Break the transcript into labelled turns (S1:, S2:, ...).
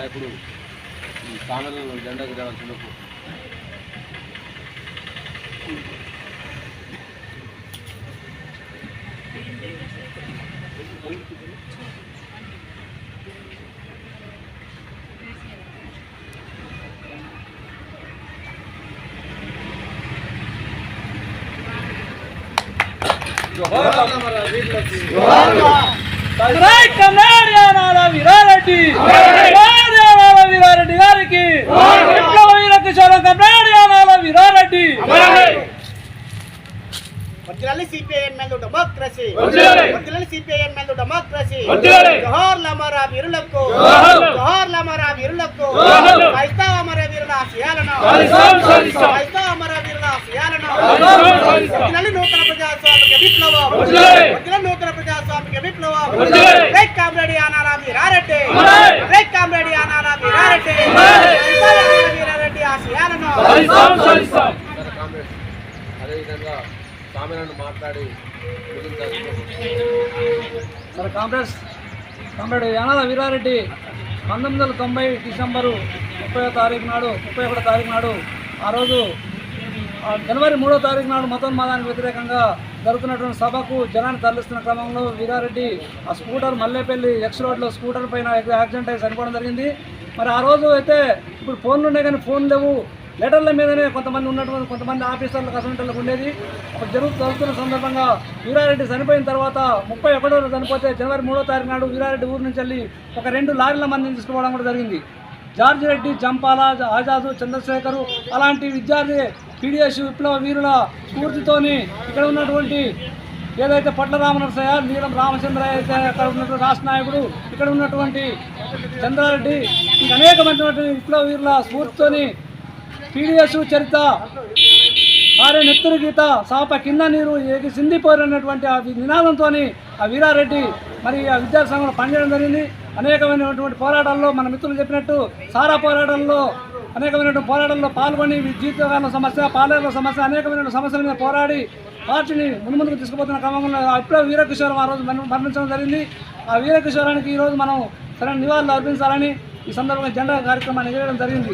S1: నాయకుడు ఈ ఛానల్ జెండా ఎగరేయాల్సినప్పుడు
S2: జోహార్ కమ్రేడ్ యానాల వీరారెడ్డి కన్నడ యానాల
S3: జోహార్. క్రైస్తవ అమర వీరుల ఆశయాలను
S2: సాధిస్తాం, సాధిస్తాం.
S3: క్రైస్తవ అమర వీరుల ఆశయాలను
S2: సాధిస్తాం, సాధిస్తాం.
S3: వర్ధిల్లాలి నూతన ప్రజాస్వామిక విప్లవం
S2: వర్ధిల్లాలి.
S3: వర్ధిల్లాలి నూతన ప్రజాస్వామిక విప్లవం
S2: వర్ధిల్లాలి.
S3: రైట్ కామ్రేడ్ యానారా వీరారెడ్డి
S2: వర్ధిల్లాలి.
S3: రైట్ కామ్రేడ్ యానారా వీరారెడ్డి
S2: వర్ధిల్లాలి.
S3: క్రైస్తవ యానారా వీరారెడ్డి ఆశయాలను
S2: సాధిస్తాం, సాధిస్తాం.
S1: ఇతర కామెంట్స్ అదేవిధంగా కామెరాను మాట్లాడి
S2: సరే కాంగ్రెస్ కామ్రేడ్ యానాల వీరారెడ్డి పంతొమ్మిది వందల తొంభై డిసెంబరు ముప్పై తారీఖు నాడు ముప్పై ఒకటో తారీఖు నాడు ఆ రోజు ఆ జనవరి మూడో తారీఖు నాడు మతోన్మాదానికి వ్యతిరేకంగా జరుగుతున్నటువంటి సభకు జనాన్ని తరలిస్తున్న క్రమంలో వీరారెడ్డి ఆ స్కూటర్ మల్లేపల్లి ఎక్స్ రోడ్లో స్కూటర్ పైన యాక్సిడెంట్ అయి చనిపోవడం జరిగింది. మరి ఆ రోజు అయితే ఇప్పుడు ఫోన్లు ఉన్నాయి కానీ ఫోన్ లేవు. లెటర్ల మీదనే కొంతమంది ఉన్నటువంటి కొంతమంది ఆఫీసర్లకు అసెంబ్లీలకు ఉండేది. అప్పుడు జరుగు జరుగుతున్న సందర్భంగా వీరారెడ్డి చనిపోయిన తర్వాత ముప్పై ఒకటో చనిపోతే జనవరి మూడో తారీఖు నాడు వీరారెడ్డి ఊరు నుంచి వెళ్ళి ఒక రెండు లారీల మందిని తీసుకుపోవడం కూడా జరిగింది. జార్జి రెడ్డి జంపాల ఆజాదు చంద్రశేఖరు అలాంటి విద్యార్థి పీడిఎస్ విప్లవ వీరుల స్ఫూర్తితోని ఇక్కడ ఉన్నటువంటి ఏదైతే పట్ల రామనరసయ్య నీలం రామచంద్రయ్య అయితే అక్కడ ఉన్నటువంటి రాష్ట్ర నాయకుడు ఇక్కడ ఉన్నటువంటి చంద్రారెడ్డి అనేకమైనటువంటి విప్లవ వీరుల స్ఫూర్తితోని పీడిఎస్ చరిత ఆరే నెత్తురు గీత సాప కింద నీరు ఏగి సింధిపోరు ఆ నినాదంతో ఆ వీరారెడ్డి మరి ఆ విద్యాసంఘంలో పనిచేయడం జరిగింది. అనేకమైనటువంటి పోరాటాల్లో మన మిత్రులు చెప్పినట్టు సారా పోరాటంలో అనేకమైనటువంటి పోరాటంలో పాల్గొని జీవితకాల సమస్య పాలేరుల సమస్య అనేకమైన సమస్యల మీద పోరాడి పార్టీని ముందుకు తీసుకుపోతున్న క్రమంలో అప్పుడే వీరకిషోరం ఆ రోజు మరణించడం జరిగింది. ఆ వీరకిషోరానికి ఈరోజు మనం సరైన నివాళులు అర్పించాలని ఈ సందర్భంగా జెండా కార్యక్రమాన్ని ఎగరేయడం జరిగింది.